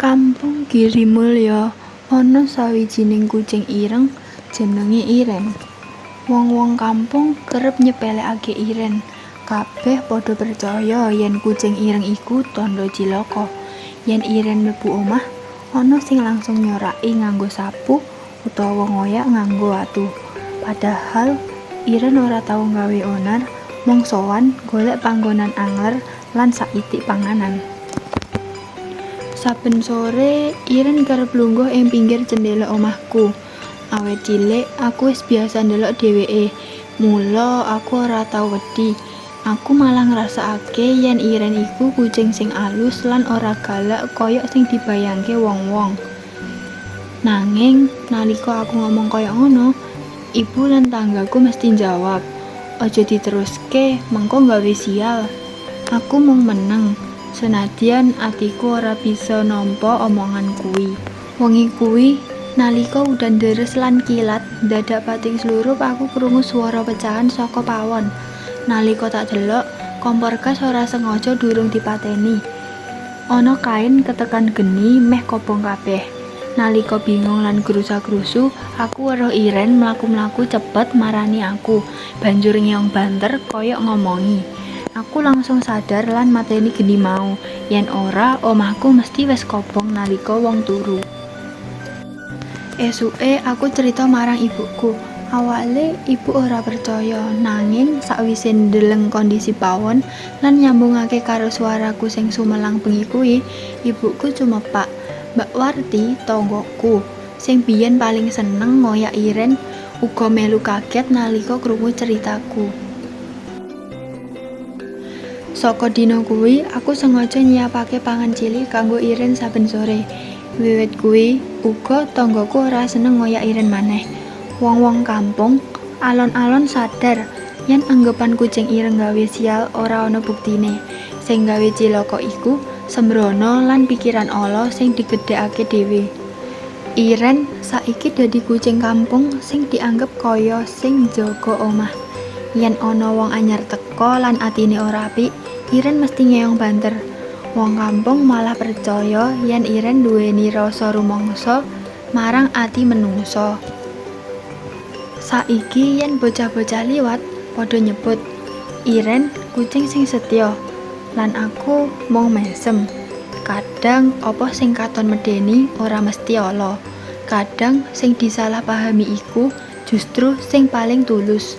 kampung Girimulya ana sawijining kucing ireng jenenge Iren. Wong-wong kampung kerep nyepelekake Iren. Kabeh padha percaya yen kucing ireng iku tandha cilaka. Yen Iren mlebu omah, ana sing langsung nyoraki nganggo sapu utawa ngoyak nganggo watu. Padahal Iren ora tau nggawe onar, mung sowan golek panggonan angler lan saitik panganan. Saben sore Iren kerep lungguh ing pinggir jendela omahku. Awit cilik aku wis biasa ndelok dheweke. Mula aku ora tau wedi. Aku malah ngrasakake yen Iren iku kucing sing alus lan ora galak kaya sing dibayangke wong-wong. Nanging nalika aku ngomong kaya ngono, ibu lan tanggaku mesti njawab, "Aja diteruske, mengko nggawe sial." Aku mung meneng. Senadyan atiku ora bisa nampa omongan kuwi. Wengi kuwi, nalika udan deres lan kilat, dadak pating slurup aku krungu swara pecahan saka pawon. Nalika tak delok, kompor gas ora sengaja durung dipateni. Ana kain ketekan geni meh kobong kabeh. Nalika bingung lan grusa-grusu, aku weruh Iren mlaku-mlaku cepet marani aku, banjur ngeong banter kaya ngomongi. Aku langsung sadar lan mateni geni mau. Yen ora, omahku mesti wis kobong nalika wong turu. Esuke aku cerita marang ibuku. Awale ibu ora percaya, nanging sakwise ndeleng kondisi pawon lan nyambungake karo swaraku sing sumelang bengi kuwi, ibuku cumepak. Mbak Warti, tanggoku, sing biyen paling seneng ngoyak Iren, uga melu kaget nalika krungu ceritaku. Saka dina kuwi, aku sengaja nyiapake pangan cilik kanggo Iren saben sore. Wiwit kuwi, uga tanggaku ora seneng ngoyak Iren maneh. Wong-wong kampung alon-alon sadar yen anggapan kucing ireng gawe sial ora ana buktine. Sing gawe cilaka iku sembrono lan pikiran ala sing digedhekake dhewe. Iren saiki dadi kucing kampung sing dianggep kaya sing njaga omah. Yen ana wong anyar teka lan atine ora apik, Iren mesti ngeong banter. Wong kampung malah percaya yen Iren nduweni rasa rumangsa marang ati menungsa. Saiki yen bocah-bocah liwat, padha nyebut, "Iren kucing sing setya." Lan aku mung mesem. Kadang apa sing katon medeni ora mesti ala. Kadang sing disalahpahami iku justru sing paling tulus.